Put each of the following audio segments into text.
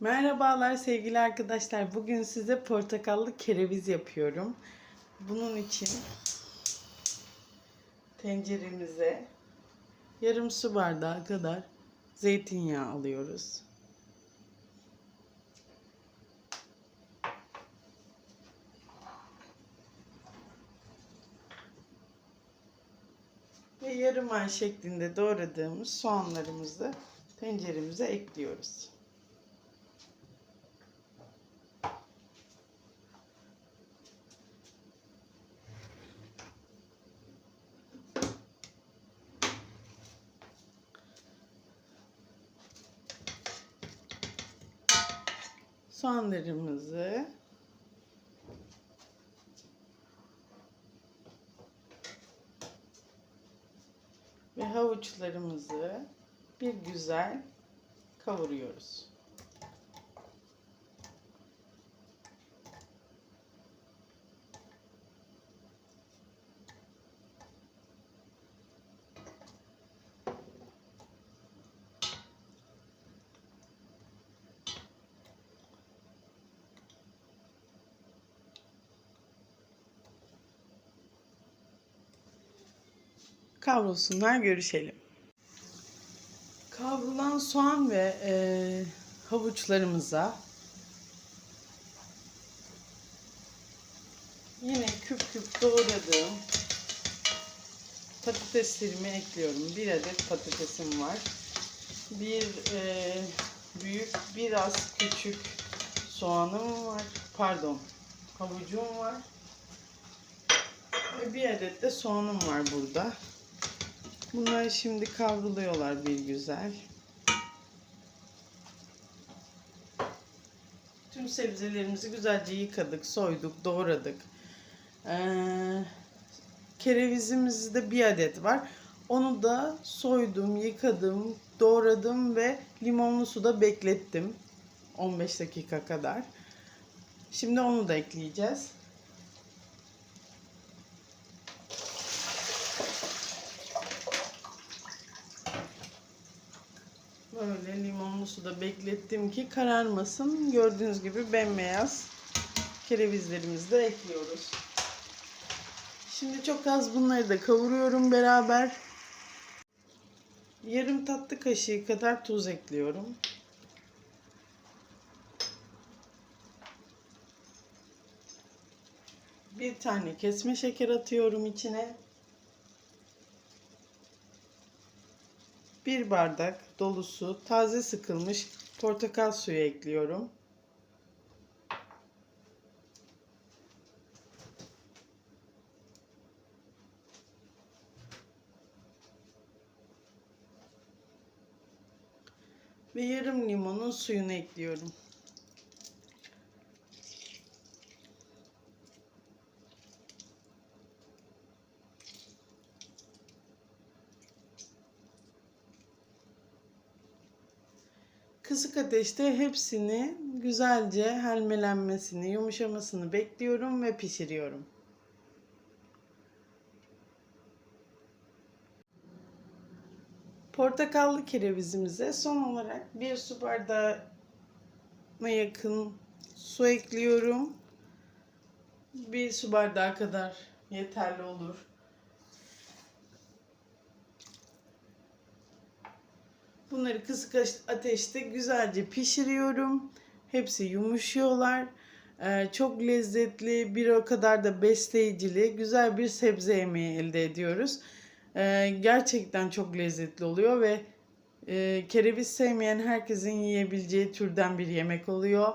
Merhabalar sevgili arkadaşlar. Bugün size portakallı kereviz yapıyorum. Bunun için tenceremize yarım su bardağı kadar zeytinyağı alıyoruz. Ve yarım ay şeklinde doğradığımız soğanlarımızı tenceremize ekliyoruz. Soğanlarımızı ve havuçlarımızı bir güzel kavuruyoruz. Kavrulsunlar görüşelim. Kavrulan soğan ve e, havuçlarımıza yine küp küp doğradığım patateslerimi ekliyorum. Bir adet patatesim var. Bir e, büyük, biraz küçük soğanım var. Pardon, havucum var. Ve bir adet de soğanım var burada. Bunlar şimdi kavruluyorlar bir güzel. Tüm sebzelerimizi güzelce yıkadık, soyduk, doğradık. Ee, kerevizimiz bir adet var. Onu da soydum, yıkadım, doğradım ve limonlu suda beklettim. 15 dakika kadar. Şimdi onu da ekleyeceğiz. Böyle limonlu suda beklettim ki kararmasın. Gördüğünüz gibi bembeyaz kerevizlerimizi de ekliyoruz. Şimdi çok az bunları da kavuruyorum beraber. Yarım tatlı kaşığı kadar tuz ekliyorum. Bir tane kesme şeker atıyorum içine. Bir bardak dolusu taze sıkılmış portakal suyu ekliyorum. Ve yarım limonun suyunu ekliyorum. Kısık ateşte hepsini güzelce helmelenmesini, yumuşamasını bekliyorum ve pişiriyorum. Portakallı kerevizimize son olarak bir su bardağına yakın su ekliyorum. Bir su bardağı kadar yeterli olur. Bunları kısık ateşte güzelce pişiriyorum. Hepsi yumuşuyorlar. Ee, çok lezzetli, bir o kadar da besleyicili, güzel bir sebze yemeği elde ediyoruz. Ee, gerçekten çok lezzetli oluyor ve e, kereviz sevmeyen herkesin yiyebileceği türden bir yemek oluyor.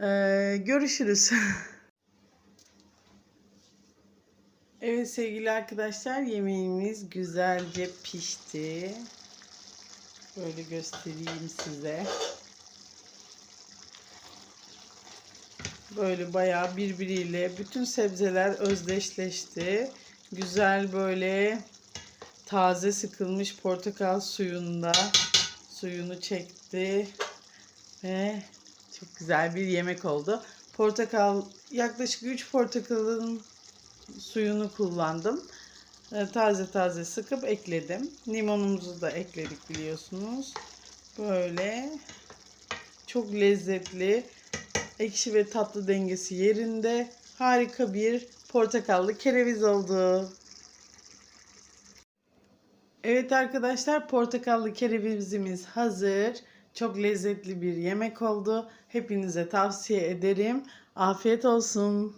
Ee, görüşürüz. evet sevgili arkadaşlar yemeğimiz güzelce pişti. Böyle göstereyim size. Böyle bayağı birbiriyle bütün sebzeler özdeşleşti. Güzel böyle taze sıkılmış portakal suyunda suyunu çekti ve çok güzel bir yemek oldu. Portakal yaklaşık 3 portakalın suyunu kullandım. Ee, taze taze sıkıp ekledim. Limonumuzu da ekledik biliyorsunuz. Böyle Çok lezzetli. Ekşi ve tatlı dengesi yerinde. Harika bir portakallı kereviz oldu. Evet arkadaşlar portakallı kerevizimiz hazır. Çok lezzetli bir yemek oldu. Hepinize tavsiye ederim. Afiyet olsun.